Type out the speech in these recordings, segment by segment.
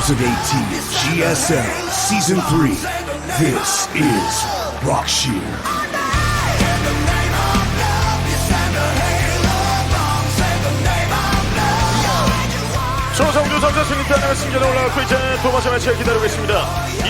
2018 GSL Season 3. This is Rockshear. 조성주 선수 승리타는 승전에 올라가고 이제 두 번째 매치를 기다리고 있습니다.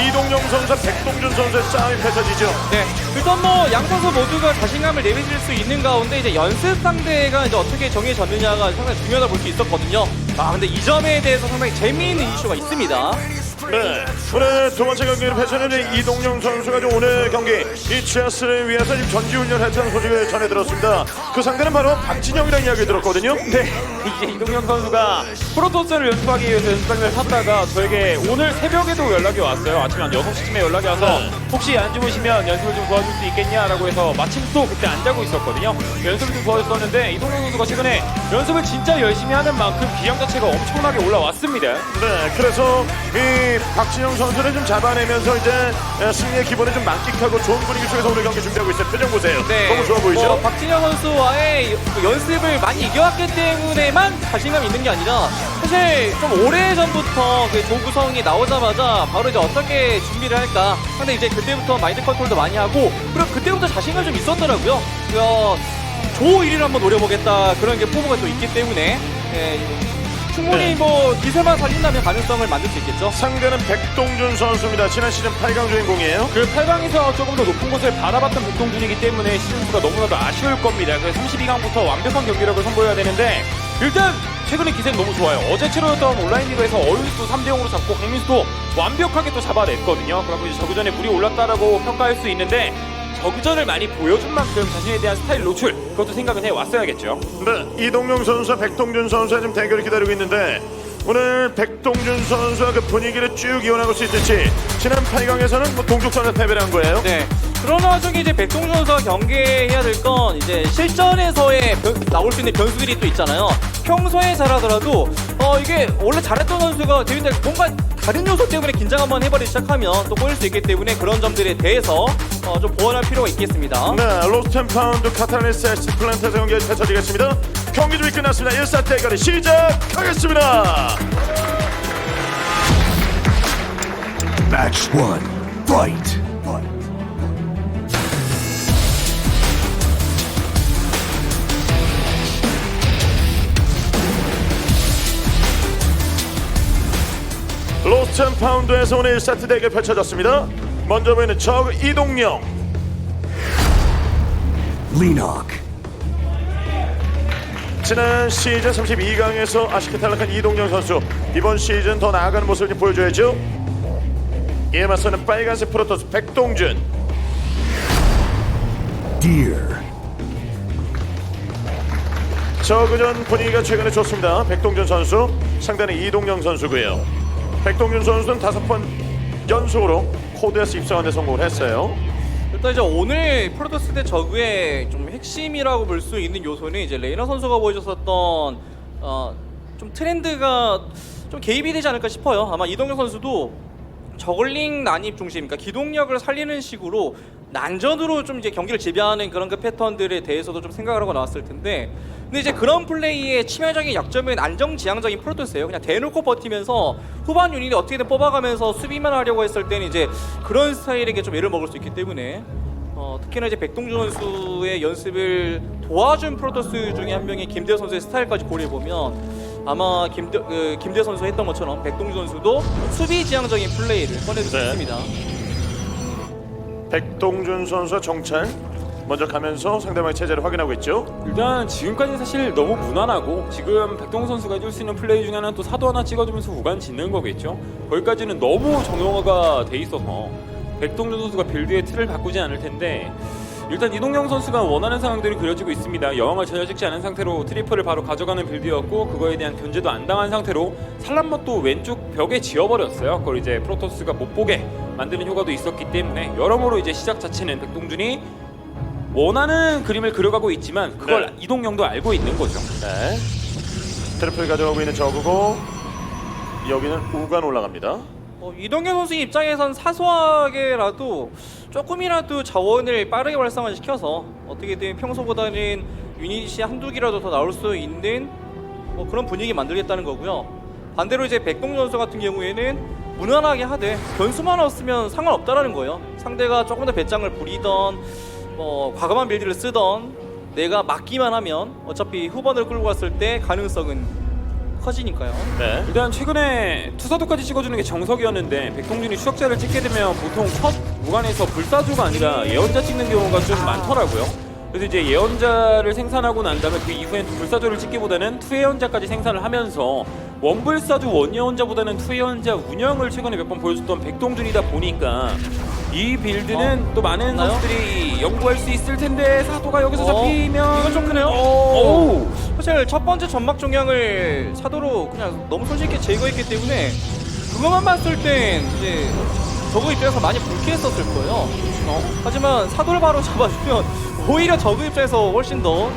이동영 선수와 백동준 선수의 싸움이 펼쳐지죠. 네, 일단 뭐 양 선수 모두가 자신감을 내비칠 수 있는 가운데 이제 연습 상대가 이제 어떻게 정해졌느냐가 상당히 중요하다 볼 수 있었거든요. 아 근데 이 점에 대해서 상당히 재미있는 이슈가 있습니다. 네, 오늘 두 번째 경기를 펼쳐는 이동영 선수가 좀 오늘 경기 이 GS를 위해서 지금 전지훈련 했다는 소식을 전해 들었습니다. 그 상대는 바로 박진영이라는 이야기 들었거든요. 네, 이제 이동현 선수가 프로토스를 연습하기 위해서 연습장을 탔다가 저에게 오늘 새벽에도 연락이 왔어요. 아침 한 6시쯤에 연락이 와서 네. 혹시 안 주무시면 연습을 좀 도와줄 수 있겠냐라고 해서 마침 또 그때 안 자고 있었거든요. 연습을 좀 도와줬었는데 이동현 선수가 최근에 연습을 진짜 열심히 하는 만큼 기량 자체가 엄청나게 올라왔습니다. 네, 그래서 이 박진영 선수를 좀 잡아내면서 이제 승리의 기본을 좀 만끽하고 좋은 분위기 속에서 오늘 경기 준비하고 있어요. 표정 보세요. 너무 좋아 보이죠? 뭐 박진영 선수와의 그 연습을 많이 이겨왔기 때문에만 자신감이 있는 게 아니라 사실 좀 오래 전부터 그 조구성이 나오자마자 바로 이제 어떻게 준비를 할까 근데 이제 그때부터 마인드 컨트롤도 많이 하고 그리고 그때부터 자신감 좀 있었더라고요. 어, 조 1위를 한번 노려보겠다 그런 게 포부가 또 있기 때문에 예, 충분히 네. 뭐 기세만 살린다면 가능성을 만들 수 있겠죠. 상대는 백동준 선수입니다. 지난 시즌 8강 주인공이에요. 그 8강에서 조금 더 높은 곳을 바라봤던 백동준이기 때문에 시즌수가 너무나도 아쉬울 겁니다. 그래서 32강부터 완벽한 경기력을 선보여야 되는데 일단 최근에 기세는 너무 좋아요. 어제 치러졌던 온라인 리그에서 어윤수도 3대 0으로 잡고 강민수도 완벽하게 또 잡아냈거든요. 그리고 이제 저그 전에 물이 올랐다라고 평가할 수 있는데 저그전을 많이 보여준 만큼 자신에 대한 스타일 노출 그것도 생각을 해왔어야겠죠. 네, 이동영 선수와 백동준 선수의 지금 대결을 기다리고 있는데 오늘 백동준 선수와 그 분위기를 쭉 이어나갈 수 있을지 지난 8강에서는 뭐 동족선에 패배를 한 거예요. 네. 그런 와중에 이제 백동준 선수가 경계해야 될 건 이제 실전에서의 변- 나올 수 있는 변수들이 또 있잖아요. 평소에 잘하더라도 어 이게 원래 잘했던 선수가 되는데 뭔가 다른 요소 때문에 긴장 한번 해버리기 시작하면 또 꼬일 수 있기 때문에 그런 점들에 대해서 어, 좀 보완할 필요가 있겠습니다. 네, 로스텐 파운드 카타르니스 에스 플란테에서 경기 펼쳐지겠습니다. 경기 준비 끝났습니다. 1사 대결이 시작하겠습니다. Match 1. Fight. 로스텐 파운드에서 오늘 1세트 대결 펼쳐졌습니다. 먼저 보이는 저 이동영. Leenock. 지난 시즌 32강에서 아쉽게 탈락한 이동영 선수 이번 시즌 더 나아가는 모습을 좀 보여줘야죠 이에 맞서는 빨간색 프로토스 백동준 Deer. 저그전 분위기가 최근에 좋습니다 백동준 선수 상대는 이동영 선수고요 백동준 선수는 다섯 번 연속으로 코드에서 입성하는 데 성공을 했어요 일단 이제 오늘 프로토스 대 저그의 좀 핵심이라고 볼 수 있는 요소는 이제 레이너 선수가 보여줬었던 어, 좀 트렌드가 좀 개입이 되지 않을까 싶어요. 아마 이동현 선수도 저글링 난입 중심, 그러니까 기동력을 살리는 식으로 난전으로 좀 이제 경기를 지배하는 그런 그 패턴들에 대해서도 좀 생각을 하고 나왔을 텐데, 근데 이제 그런 플레이의 치명적인 약점은 안정지향적인 프로토스예요. 그냥 대놓고 버티면서 후반 유닛을 어떻게든 뽑아가면서 수비만 하려고 했을 때는 이제 그런 스타일에게 좀 애를 먹을 수 있기 때문에 어, 특히나 이제 백동준 선수의 연습을 도와준 프로토스 중에 한 명이 김대 선수의 스타일까지 고려해 보면 아마 김대 그, 김대 선수 했던 것처럼 백동준 선수도 수비 지향적인 플레이를 꺼내줄 수 네. 있습니다. 백동준 선수와 정찰 먼저 가면서 상대방의 체제를 확인하고 있죠 일단 지금까지 사실 너무 무난하고 지금 백동 선수가 해줄 수 있는 플레이 중에 하나는 또 사도 하나 찍어주면서 후반 짓는 거겠죠. 거기까지는 너무 정형화가 돼 있어서 백동준 선수가 빌드의 틀을 바꾸지 않을 텐데 일단 이동영 선수가 원하는 상황들이 그려지고 있습니다. 여왕을 전혀 찍지 않은 상태로 트리플을 바로 가져가는 빌드였고 그거에 대한 견제도 안 당한 상태로 살란맛도 왼쪽 벽에 지어버렸어요. 그걸 이제 프로토스가 못 보게 만드는 효과도 있었기 때문에 여러모로 이제 시작 자체는 백동준이 원하는 그림을 그려가고 있지만 그걸 네. 이동영도 알고 있는 거죠. 네 트리플 가져가고 있는 저그고 여기는 우간 올라갑니다 어, 이동현 선수 입장에선 사소하게라도 조금이라도 자원을 빠르게 활성화 시켜서 어떻게든 평소보다는 유닛이 한두 개라도 더 나올 수 있는 뭐 그런 분위기 만들겠다는 거고요. 반대로 이제 백동 선수 같은 경우에는 무난하게 하되 변수만 없으면 상관없다라는 거예요. 상대가 조금 더 배짱을 부리던 뭐 과감한 빌드를 쓰던 내가 막기만 하면 어차피 후반을 끌고 갔을 때 가능성은 커지니까요. 네. 일단 최근에 투사도까지 찍어주는 게 정석이었는데 백동준이 추적자를 찍게 되면 보통 첫 무관에서 불사조가 아니라 예언자 찍는 경우가 좀 많더라고요. 그래서 이제 예언자를 생산하고 난 다음에 그 이후엔 불사조를 찍기보다는 투예언자까지 생산을 하면서 원불사조 원예언자보다는 투예언자 운영을 최근에 몇 번 보여줬던 백동준이다 보니까 이 빌드는 또 많은 맞나요? 선수들이 연구할 수 있을 텐데 사도가 여기서 어, 잡히면 이건 좀 크네요. 오. 사실 첫 번째 전막 종양을 사도로 그냥 너무 손쉽게 제거했기 때문에 그것만 봤을 땐 이제 저그 입장에서 많이 불쾌했었을 거예요. 어? 하지만 사도를 바로 잡아주면 오히려 저그 입장에서 훨씬 더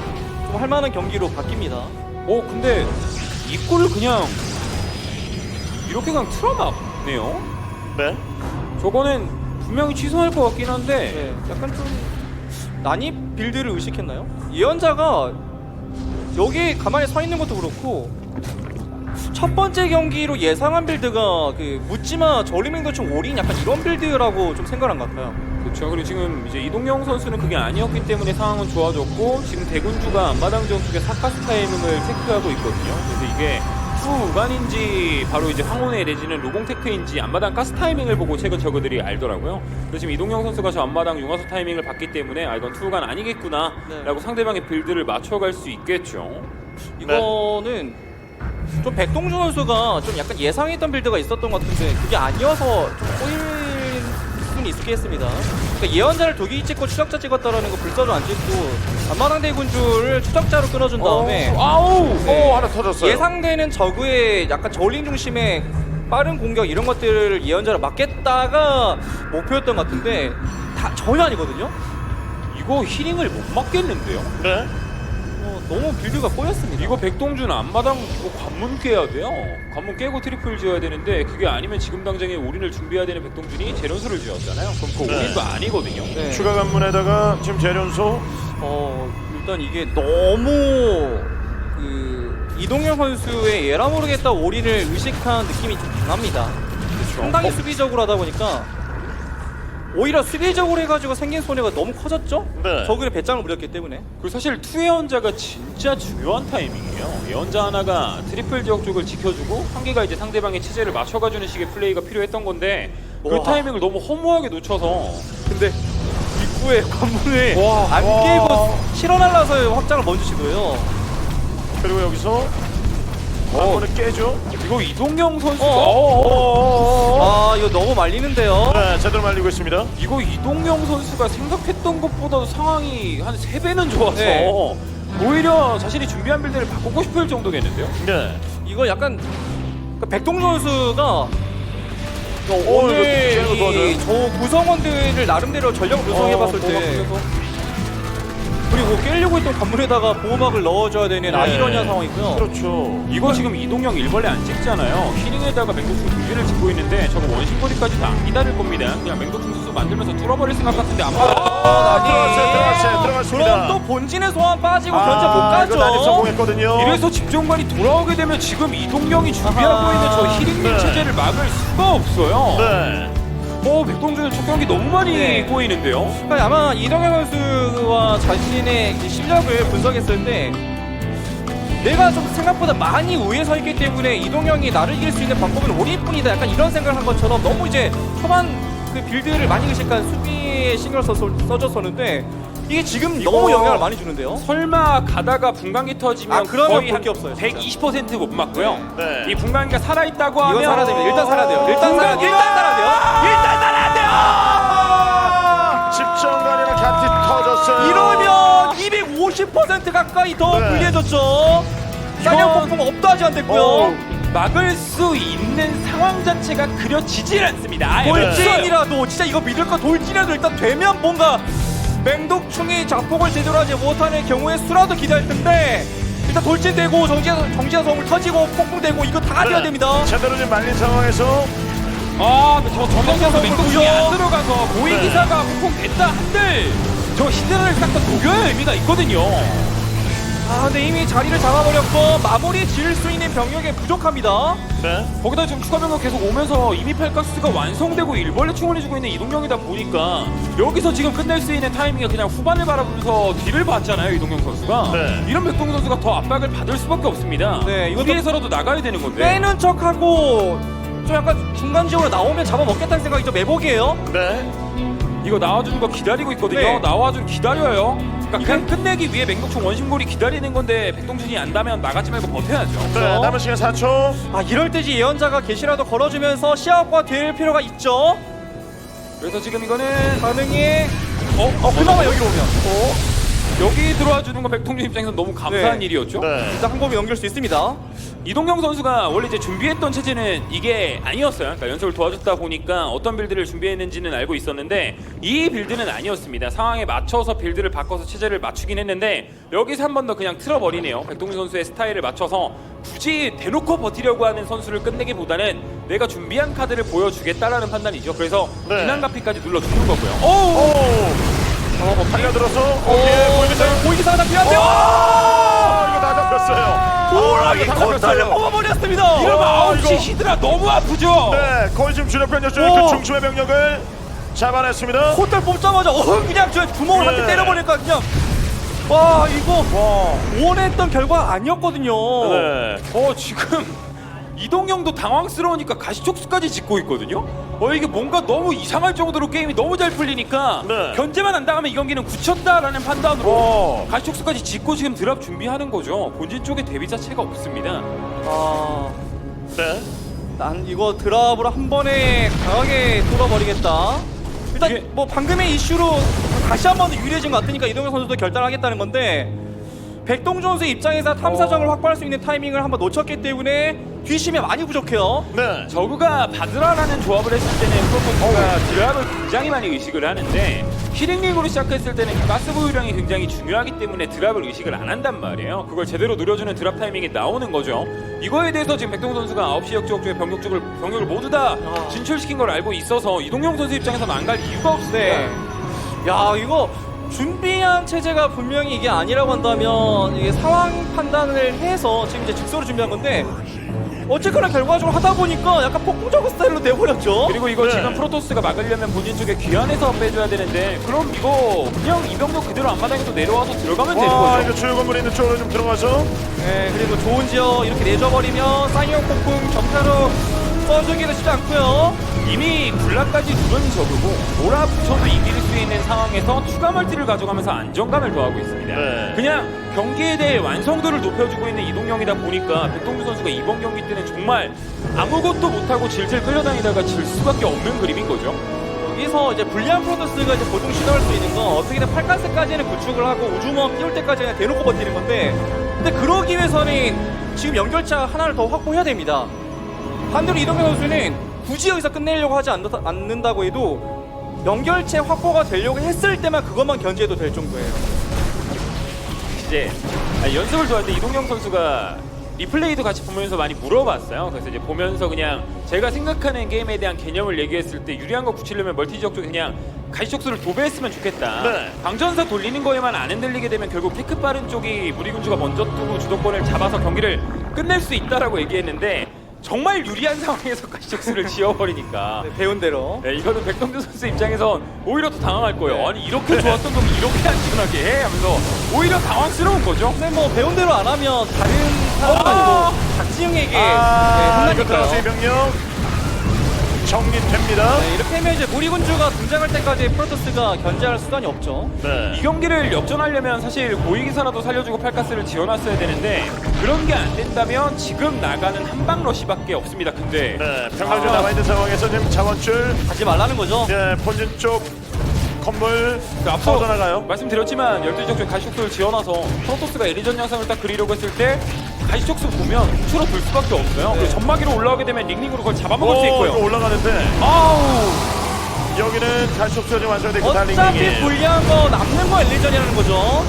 좀 할만한 경기로 바뀝니다. 어 근데 입구를 그냥 이렇게 그냥 틀어막네요. 네. 저거는 분명히 취소할 것 같긴 한데 네, 약간 좀 난입 빌드를 의식했나요? 예언자가 여기 가만히 서 있는 것도 그렇고 첫 번째 경기로 예상한 빌드가 그 묻지마 저리맹도충 올인 약간 이런 빌드라고 좀 생각한 것 같아요. 그렇죠. 그리고 지금 이제 이동영 선수는 그게 아니었기 때문에 상황은 좋아졌고 지금 대군주가 앞마당 지역 쪽에 사카스 타이밍을 체크하고 있거든요. 이게 투우간인지 바로 이제 황혼의 내지는 로공테크인지 앞마당 가스 타이밍을 보고 최근 저그들이 알더라고요. 그래서 지금 이동영 선수가 저 앞마당 융화수 타이밍을 봤기 때문에 아 이건 투우간 아니겠구나라고 네. 상대방의 빌드를 맞춰갈 수 있겠죠. 이거는 좀 백동준 선수가 좀 약간 예상했던 빌드가 있었던 것 같은데 그게 아니어서 좀 꼬일 수는 있겠습니다. 그러니까 예언자를 두개 찍고 추적자 찍었다라는 거 불사조 안 찍고 안마당 대 군주를 추적자로 끊어준 다음에 어, 아우. 네. 오 하나 터졌어요. 예상되는 저그의 약간 저울링 중심의 빠른 공격 이런 것들을 예언자로 막겠다가 목표였던 것 같은데 다 전혀 아니거든요. 이거 히링을 못 맞겠는데요? 네. 어, 너무 빌드가 꼬였습니다. 이거 백동준 앞마당 이거 관문 깨야 돼요. 관문 깨고 트리플 지어야 되는데 그게 아니면 지금 당장에 올인을 준비해야 되는 백동준이 재련소를 지었잖아요. 그럼 그 네. 올인도 아니거든요. 네. 추가 관문에다가 지금 재련소. 어 일단 이게 너무 그 이동현 선수의 예라 모르겠다 올인을 의식한 느낌이 좀 강합니다. 상당히 수비적으로 하다 보니까 오히려 수비적으로 해가지고 생긴 손해가 너무 커졌죠? 네. 저그의 배짱을 부렸기 때문에 그리고 사실 투 예언자가 진짜 중요한 타이밍이에요. 예언자 하나가 트리플 지역 쪽을 지켜주고 한 개가 이제 상대방의 체제를 맞춰가주는 식의 플레이가 필요했던 건데 그 와. 타이밍을 너무 허무하게 놓쳐서 근데 입구에 관문을 와, 안 와. 깨고 실어 날라서 확장을 먼저 시도해요. 그리고 여기서 관문을 깨죠. 이거 이동영 선수가 어? 어어어어어. 아 이거 너무 말리는데요. 네, 제대로 말리고 있습니다. 이거 이동영 선수가 생각했던 것보다 상황이 한 세배는 좋아서 네. 오히려 자신이 준비한 빌드를 바꾸고 싶을 정도겠는데요? 네. 이거 약간 그 백동 선수가 오, 오늘 이거 도와줘요. 이저 구성원들을 나름대로 전력을 구성해봤을 어, 때 보호막에서. 그리고 깨려고 했던 관문에다가 보호막을 넣어줘야 되는 네. 아이러니한 상황이고요. 그렇죠. 이거 지금 이동영 일벌레 안 찍잖아요. 히링에다가 맹독충 두 개를 찍고 있는데 저거 원심 거리까지도 안 기다릴 겁니다. 그냥 맹독충 수수 만들면서 뚫어버릴 생각 같은데 안 받아. 아, 들어갔어요, 들어갔어요, 들어갔습니다. 그럼 또 본진의 소환 빠지고 아, 견제 못 가죠. 이거 난입 성공했거든요. 이래서 집중관이 돌아오게 되면 지금 이동영이 준비하고 아하. 있는 저 히링 네. 체제를 막을 수가 없어요. 네. 어, 백동준 첫 경기 너무 많이 네. 꼬이는데요. 그러니까 아마 이동현 선수와 자신의 그 실력을 분석했을 때 내가 좀 생각보다 많이 우위에 서 있기 때문에 이동형이 나를 이길 수 있는 방법은 올인뿐이다 약간 이런 생각을 한 것처럼 너무 이제 초반 그 빌드를 많이 의식한 수비에 신경을 써, 써줬었는데 이게 지금 너무 영향을 많이 주는데요 설마 가다가 분광기 터지면 아, 그러면 거의 볼게 한 없어요, 진짜. 120%못 맞고요. 네. 이 분광기가 살아 있다고 하면 이건 살아야 됩니다 일단 살아야 돼요 일단 살아야 돼요 일단 살아야 돼요 일단 살아야 돼요 집정관이랑 갓이 터졌어요. 이러면 250% 가까이 더 네. 불리해졌죠 사냥 이건- 폭풍 없도 하지 않됐고요 어, 막을 수 있는 상황 자체가 그려지질 않습니다. 아예. 돌진이라도 진짜 이거 믿을 거 돌진이라도 일단 되면 뭔가 맹독충이 자폭을 제대로 하지 못하는 경우에 수라도 기대할 텐데 일단 돌진되고 정지하, 정지하 성을 터지고 폭풍되고 이거 다 돼야 됩니다 제대로 지금 말린 상황에서 아, 저 전방에서 맹독충이 그렇고요. 안 들어가서 고위 네. 기사가 폭풍 됐다 한들 저 히드라를 싹다 녹여야 의미가 있거든요. 아 근데 이미 자리를 잡아버렸고 마무리 지을 수 있는 병력이 부족합니다. 네. 거기다 지금 추가 병력 계속 오면서 이미 팔가스가 완성되고 일벌레 충원해주고 있는 이동경이다 보니까 여기서 지금 끝낼 수 있는 타이밍이 그냥 후반을 바라보면서 뒤를 봤잖아요 이동경 선수가 네. 이런 백동 선수가 더 압박을 받을 수밖에 없습니다 네, 이것도- 수비에서라도 나가야 되는 건데 빼는 척하고 좀 약간 중간 지역으로 나오면 잡아먹겠다는 생각이 좀 매복이에요. 네. 이거 나와주는 거 기다리고 있거든요 네. 나와주는 기다려요 그러니까 그냥 끝내기 위해 맹독충 원심골이 기다리는 건데 백동준이 안다면 나가지 말고 버텨야죠 네. 남은 시간 4초. 아 이럴 때지 예언자가 계시라도 걸어주면서 시야과 될 필요가 있죠. 그래서 지금 이거는 반응이 어? 어 그나마 여기 오면 여기 들어와 주는 건 백동준 입장에서 너무 감사한 네. 일이었죠 네. 일단 한 번에 넘길 수 있습니다. 이동경 선수가 원래 이제 준비했던 체제는 이게 아니었어요. 그러니까 연습을 도와줬다 보니까 어떤 빌드를 준비했는지는 알고 있었는데 이 빌드는 아니었습니다. 상황에 맞춰서 빌드를 바꿔서 체제를 맞추긴 했는데 여기서 한 번 더 그냥 틀어버리네요. 백동준 선수의 스타일을 맞춰서 굳이 대놓고 버티려고 하는 선수를 끝내기보다는 내가 준비한 카드를 보여주겠다라는 판단이죠. 그래서 네. 비난가피까지 눌러주는 거고요. 오! 오. 어, 뭐 달려들어서 오, 거기에. 고위기 상당 필요한데요. 잡혔어요. 호랑이 아. 뽑아버렸습니다. 이러면 아, 아웃이 이거- 히드라 너무 아프죠? 네. 거의 지금 주력 오. 그 중심의 병력을 잡아냈습니다. 코털 뽑자마자 어 그냥 저 구멍을 한 대 네. 때려버리니까 그냥 와 이거 와. 원했던 결과 아니었거든요. 네. 어 지금 이동형도 당황스러우니까 가시촉수까지 짓고 있거든요. 어 이게 뭔가 너무 이상할 정도로 게임이 너무 잘 풀리니까 네. 견제만 안 당하면 이 경기는 굳혔다라는 판단으로 오. 가시촉수까지 짓고 지금 드랍 준비하는 거죠. 본진 쪽에 대비 자체가 없습니다. 아, 네. 난 이거 드랍으로 한 번에 강하게 뚫어버리겠다. 일단 이게- 뭐 방금의 이슈로 다시 한번더 유리해진 것 같으니까 이동현 선수도 결단하겠다는 건데 백동준 선수 입장에서 탐사정을 확보할 수 있는 타이밍을 한번 놓쳤기 때문에 뒷심이 많이 부족해요. 네. 저그가 바드라라는 조합을 했을 때는 프로토스가 드랍을 굉장히 많이 의식을 하는데 히링링으로 시작했을 때는 가스 보유량이 굉장히 중요하기 때문에 드랍을 의식을 안 한단 말이에요. 그걸 제대로 노려주는 드랍 타이밍이 나오는 거죠. 이거에 대해서 지금 백동 선수가 9시 역지역 중에 병력 쪽을 병력을 모두 다 아. 진출시킨 걸 알고 있어서 이동용 선수 입장에서는 안 갈 이유가 없습니다. 네. 야 이거 준비한 체제가 분명히 이게 아니라고 한다면 이게 상황 판단을 해서 지금 이제 즉석으로 준비한 건데 어쨌거나 결과적으로 하다 보니까 약간 폭풍적인 스타일로 돼버렸죠. 그리고 이거 네. 지금 프로토스가 막으려면 본진 쪽에 귀환해서 빼줘야 되는데 그럼 이거 그냥 이병력 그대로 앞마당에서 내려와서 들어가면 되는 와, 거죠. 이거 주요 건물 있는 쪽으로 좀 들어가서. 네, 그리고 좋은 지역 이렇게 내줘버리면 쌍용 폭풍 정타로 써주기는 쉽지 않고요. 이미 군락까지 두른 적이고 몰아붙여도 이길 수 있는 상황에서 추가 멀티를 가져가면서 안정감을 더하고 있습니다. 네. 그냥 경기에 대해 완성도를 높여주고 있는 이동경이다 보니까 백동주 선수가 이번 경기 때는 정말 아무것도 못하고 질질 끌려다니다가 질 수밖에 없는 그림인 거죠. 여기서 이제 불리한 프로토스가 이제 보통 시도할 수 있는 건 어떻게든 팔가스까지는 구축을 하고 우주먹 띄울 때까지 그냥 대놓고 버티는 건데 근데 그러기 위해서는 지금 연결차 하나를 더 확보해야 됩니다. 반대로 이동현 선수는 굳이 여기서 끝내려고 하지 않, 않는다고 해도 연결체 확보가 되려고 했을 때만 그것만 견제해도 될 정도예요. 이제 아니, 연습을 좋아할 때 이동영 선수가 리플레이도 같이 보면서 많이 물어봤어요. 그래서 이제 보면서 그냥 제가 생각하는 게임에 대한 개념을 얘기했을 때 유리한 거 붙이려면 멀티 지역 쪽에 그냥 가시적수를 도배했으면 좋겠다. 네. 방전사 돌리는 거에만 안 흔들리게 되면 결국 피크 빠른 쪽이 무리군주가 먼저 뜨고 주도권을 잡아서 경기를 끝낼 수 있다라고 얘기했는데 정말 유리한 상황에서 가시적수를 지어버리니까 네, 배운 대로. 네, 이거는 백동준 선수 입장에선 오히려 더 당황할 거예요. 네. 아니 이렇게 좋았던 놈이 이렇게 안전하게 해 하면서 오히려 당황스러운 거죠. 근데 뭐 배운 대로 안 하면 다른 사람 어! 아니고 박지영에게 아, 네, 이거 들어가서 이 혼나니까요. 병력 정리됩니다. 네, 이렇게 하면 이제 무리군주가 등장할 때까지 프로토스가 견제할 수단이 없죠. 네. 이 경기를 역전하려면 사실 고위기사라도 살려주고 팔가스를 지어놨어야 되는데 그런 게 안 된다면 지금 나가는 한방 러시밖에 없습니다. 근데 네, 병력이 아. 남아 있는 상황에서 지금 자원줄, 하지 말라는 거죠. 네, 본진 쪽 건물 그 앞서 퍼져나가요. 말씀드렸지만 12적 중 가시촉수를 지어놔서 프로토스가 에리전 양상을 딱 그리려고 했을 때 가시촉수 보면 우측으로 돌 수밖에 없어요. 그리고 전마기로 올라오게 되면 링링으로 그걸 잡아먹을 수 있고요. 올라가는데 아우 여기는 갈수없이 완성되고 그 어차피 달링이 불리한 거 남는 거 엘리전이라는 거죠.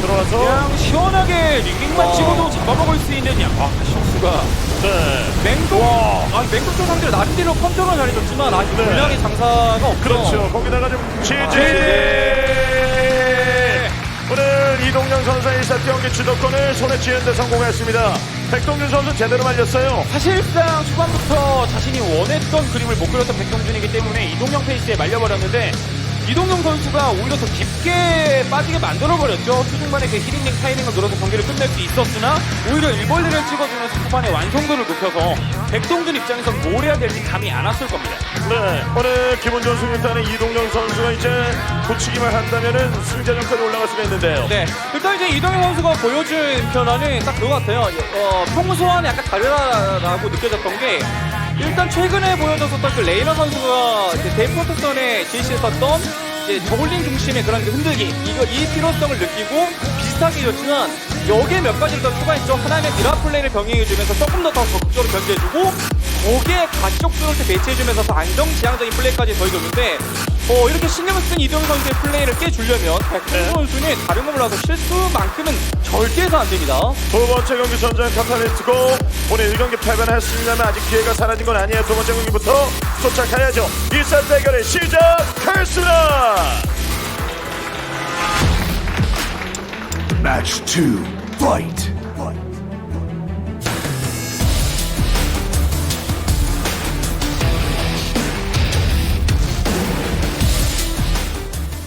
들어와서 그냥 시원하게 링링만 어. 찍어도 잡아먹을 수 있는 양. 아 가시촉수가 네. 맹독, 아 맹독 쪽 상대로 나름대로 컨트롤 잘해줬지만 아직 네. 불량의 장사가 없죠. 그렇죠. 거기다가 좀 지지. 네. 오늘 이동영 선수의 1세트 경기 주도권을 손에 쥐는데 성공했습니다. 백동준 선수 제대로 말렸어요. 사실상 초반부터 자신이 원했던 그림을 못 그렸던 백동준이기 때문에 이동영 페이스에 말려버렸는데 이동영 선수가 오히려 더 깊게 빠지게 만들어버렸죠. 초중반에 그 히딩링 타이밍을 노려서 경기를 끝낼 수 있었으나 오히려 일벌리를 찍어주면서 초반에 완성도를 높여서 백동준 입장에선 뭘 해야 될지 감이 안 왔을 겁니다. 네, 오늘 기본 전승 일단은 이동영 선수가 이제 붙이기만 한다면은 승자전까지 올라갈 수가 있는데요. 네, 일단 이제 이동현 선수가 보여준 변화는 딱 그거 같아요. 어, 평소와는 약간 다르다라고 느껴졌던 게 일단 최근에 보여줬었던 그 레이너 선수가 제시에 섰던 이제 저울링 중심의 그런 그 흔들기 이거 이 필요성을 느끼고 비슷하게 줬지만 여기에 몇 가지를 더 추가했죠. 하나는 미라 플레이를 병행해주면서 조금 더 더 적극적으로 견제해주고 거기에 가시적 스로트 배치해주면서 더 안정지향적인 플레이까지 더해줬는데 어, 이렇게 신경을 쓴 이동현 선수의 플레이를 깨주려면 백승 선수는 다른 걸 몰라도 실수만큼은 절대 해서 안 됩니다. 두 번째 경기 전장 카탈리스트고 오늘 1경기 패배는 했습니다만 아직 기회가 사라진 건 아니에요. 두 번째 경기부터 쫓아가야죠. 1사 대결의 시작하겠습니다. Match 2. Fight.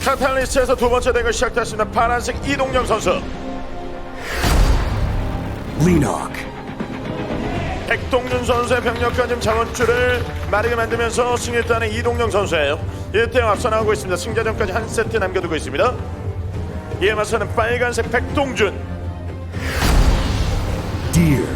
카탈리스트에서 두 번째 대결 시작됐습니다. 파란색 이동영 선수. Leenock. 백동준 선수의 병력과 지금 자원줄을 마르게 만들면서 승리했다는 이동영 선수예요. 1대0 앞서 나오고 있습니다. 승자전까지 한 세트 남겨두고 있습니다. 이에 맞서는 빨간색 백동준. Deer.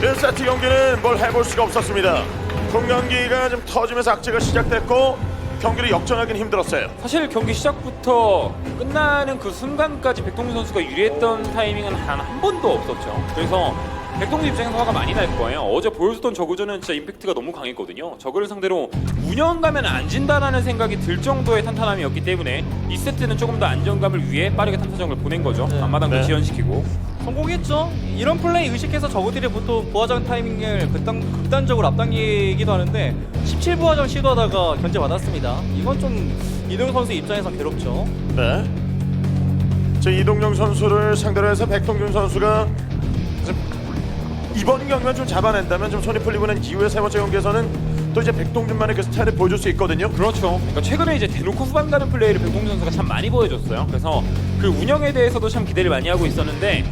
1세트 경기는 뭘 해볼 수가 없었습니다. 공경기가 좀 터지면서 악재가 시작됐고 경기를 역전하기는 힘들었어요. 사실 경기 시작부터 끝나는 그 순간까지 백동준 선수가 유리했던 타이밍은 단 한 번도 없었죠. 그래서 백동준 입장에서 화가 많이 날 거예요. 어제 보여줬던 저그전은 진짜 임팩트가 너무 강했거든요. 저그를 상대로 운영 가면 안 진다라는 생각이 들 정도의 탄탄함이었기 때문에 이 세트는 조금 더 안정감을 위해 빠르게 탐사정을 보낸 거죠. 앞마당도 네. 지연시키고. 성공했죠. 이런 플레이 의식해서 저그들이 보통 부하장 타이밍을 극단, 극단적으로 앞당기기도 하는데 17부하장 시도하다가 견제 받았습니다. 이건 좀 이동현 선수 입장에선 괴롭죠. 네. 저 이동영 선수를 상대로 해서 백동준 선수가 좀 이번 경기만 좀 잡아낸다면 좀 손이 풀리고 난 이후에 세 번째 경기에서는 또 이제 백동준만의 그 스타일을 보여줄 수 있거든요. 그렇죠. 그러니까 최근에 이제 대놓고 후반 가는 플레이를 백동준 선수가 참 많이 보여줬어요. 그래서 그 운영에 대해서도 참 기대를 많이 하고 있었는데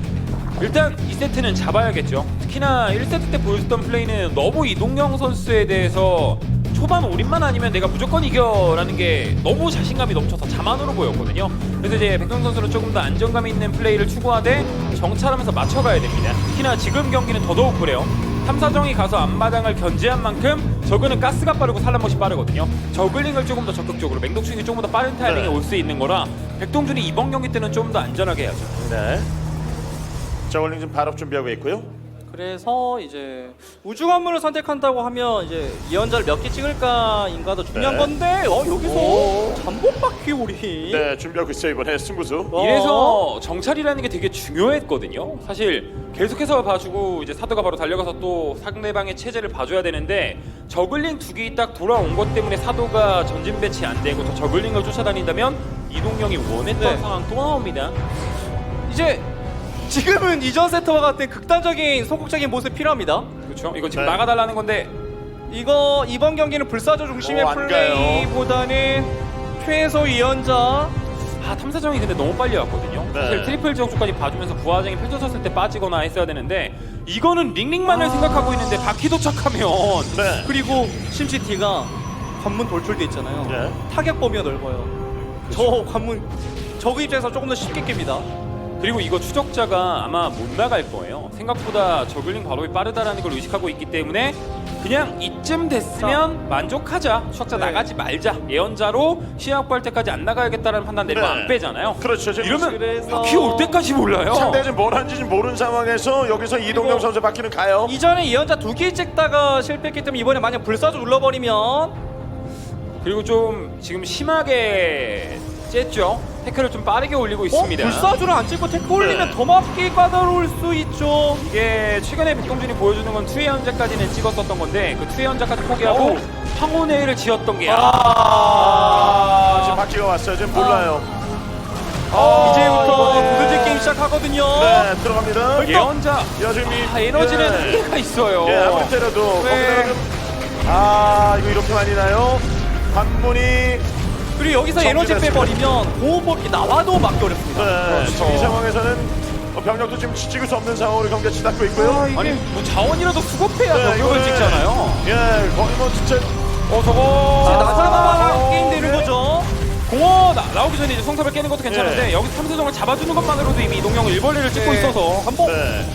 일단 2세트는 잡아야겠죠. 특히나 1세트 때 보여줬던 플레이는 너무 이동영 선수에 대해서 초반 올인만 아니면 내가 무조건 이겨라는 게 너무 자신감이 넘쳐서 자만으로 보였거든요. 그래서 이제 백동 선수는 조금 더 안정감 있는 플레이를 추구하되 정찰하면서 맞춰가야 됩니다. 특히나 지금 경기는 더더욱 그래요. 탐사정이 가서 앞마당을 견제한 만큼 저그는 가스가 빠르고 산란못이 빠르거든요. 저글링을 조금 더 적극적으로 맹독충이 조금 더 빠른 타이밍에 네. 올수 있는 거라 백동준이 이번 경기 때는 좀 더 안전하게 해야죠. 네. 저울링 지금 발업 준비하고 있고요. 그래서 이제 우주 관문을 선택한다고 하면 이제 예언자를 몇 개 찍을까인가도 중요한 네. 건데 어 여기서 오. 잠복바퀴 우리 네, 준비하고 있어요 이번에 승부수. 어. 이래서 정찰이라는 게 되게 중요했거든요. 사실 계속해서 봐주고 이제 사도가 바로 달려가서 또 상대방의 체제를 봐줘야 되는데 저글링 두 개이 딱 돌아온 것 때문에 사도가 전진 배치 안 되고 더 저글링을 쫓아다닌다면 이동영이 원했던 네. 상황 또 나옵니다. 이제 지금은 이전 세트와 같은 극단적인 소극적인 모습 필요합니다. 그렇죠? 이거 지금 네. 나가달라는 건데 이거 이번 경기는 불사조 중심의 오, 안 플레이보다는 최소 예언자 아 탐사정이 근데 너무 빨리 왔거든요. 네. 사실 트리플 지역까지 봐주면서 부하장이 펼쳐졌을 때 빠지거나 했어야 되는데 이거는 링링만을 아. 생각하고 있는데 바퀴 도착하면 네. 그리고 심시티가 관문 돌출돼 있잖아요. 네. 타격 범위가 넓어요. 저 관문 저그 입장에서 조금 더 쉽게 깹니다. 그리고 이거 추적자가 아마 못 나갈 거예요. 생각보다 저글링 발업이 빠르다라는 걸 의식하고 있기 때문에 그냥 이쯤 됐으면 만족하자. 추적자 네. 나가지 말자. 예언자로 시야 확보할 때까지 안 나가야겠다라는 판단 내리고 네. 안 빼잖아요. 그렇죠. 지금 이러면 그래서- 바퀴 올 때까지 몰라요. 상대가 지금 뭘 하는지 모르는 상황에서 여기서 그리고- 선수 바퀴는 가요. 이전에 예언자 두 개 찍다가 실패했기 때문에 이번에 만약 불사조 눌러버리면 그리고 좀 지금 심하게 쨌죠. 태클을 좀 빠르게 올리고 있습니다. 어? 불사조를 안 찍고 테크 올리면 네. 더 맞기 까다로울 수 있죠. 이게 최근에 백동준이 보여주는 건 투의 연자까지는 찍었었던 건데 그 투의 연자까지 포기하고 어우. 황혼회를 지었던 게 아, 아, 지금 바퀴가 왔어요. 지금 몰라요. 어, 이제부터 네. 구두질 게임 시작하거든요. 네, 들어갑니다. 예언자 야, 지금 이 아, 에너지는 예. 한계가 있어요. 예, 아무리 때려도 네. 거기다가 좀 아, 이거 이렇게 많이 나요. 관문이 네, 그리고 여기서 에너지 정리됐습니다. 빼버리면 보호법이 나와도 막기 어렵습니다. 네, 지금 이 상황에서는 어, 병력도 지금 찍을 수 없는 상황으로 경기가 치닫고 있고요. 아니 뭐 자원이라도 수급해야 네, 병력을 이거는- 찍잖아요. 예, 거의 뭐 진짜 어 저거 이제 나사나마가 아, 게임 되는 네. 거죠. 나, 나오기 전에 이제 성탑을 깨는 것도 괜찮은데 예. 여기 탐사정을 잡아주는 것만으로도 이미 이동형은 일벌레를 찍고 네. 있어서 한번 네.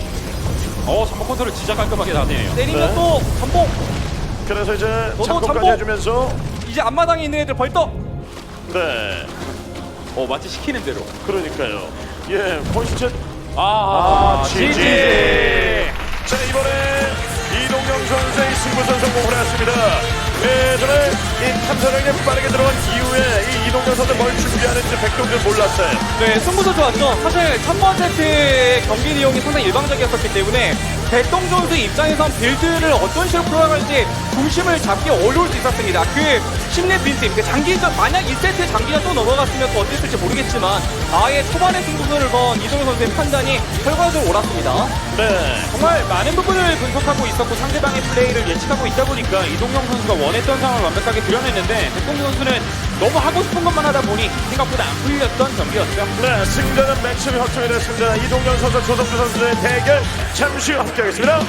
어 잠복 컨트롤 진짜 깔끔하게 나네요. 때리면 네. 또 전복. 그래서 이제 잠복까지 잠복! 해주면서 이제 앞마당에 있는 애들 벌떡. 네, 어 마치 시키는 대로. 그러니까요. 예, 진짜 아, 아, 지지. 자 이번에 이동영 선수의 승부선 성공을 했습니다. 예전에 이 탐사정에 빠르게 들어간 이후에 이 이동영 선수 뭘 준비하는지 백동준 몰랐어요. 네, 승부도 좋았죠. 사실 첫 번째 세트의 경기 내용이 상당히 일방적이었기 때문에 백동 선수 입장에선 빌드를 어떤 식으로 풀어갈지 중심을 잡기 어려울 수 있었습니다. 그 심리 빈틈, 그 장기전, 만약 1세트 장기전 또 넘어갔으면 또 어땠을지 모르겠지만 아예 초반에 승부를 건 이동현 선수의 판단이 결과적으로 옳았습니다. 네. 정말 많은 부분을 분석하고 있었고 상대방의 플레이를 예측하고 있다 보니까 이동영 선수가 원했던 상황을 완벽하게 드러냈는데 백동준 선수는 너무 하고 싶은 것만 하다 보니 생각보다 안 풀렸던 경기였죠. 네, 승자는 매치를 확정이 됐습니다. 이동영 선수, 조성주 선수의 대결 잠시 후 함께하겠습니다.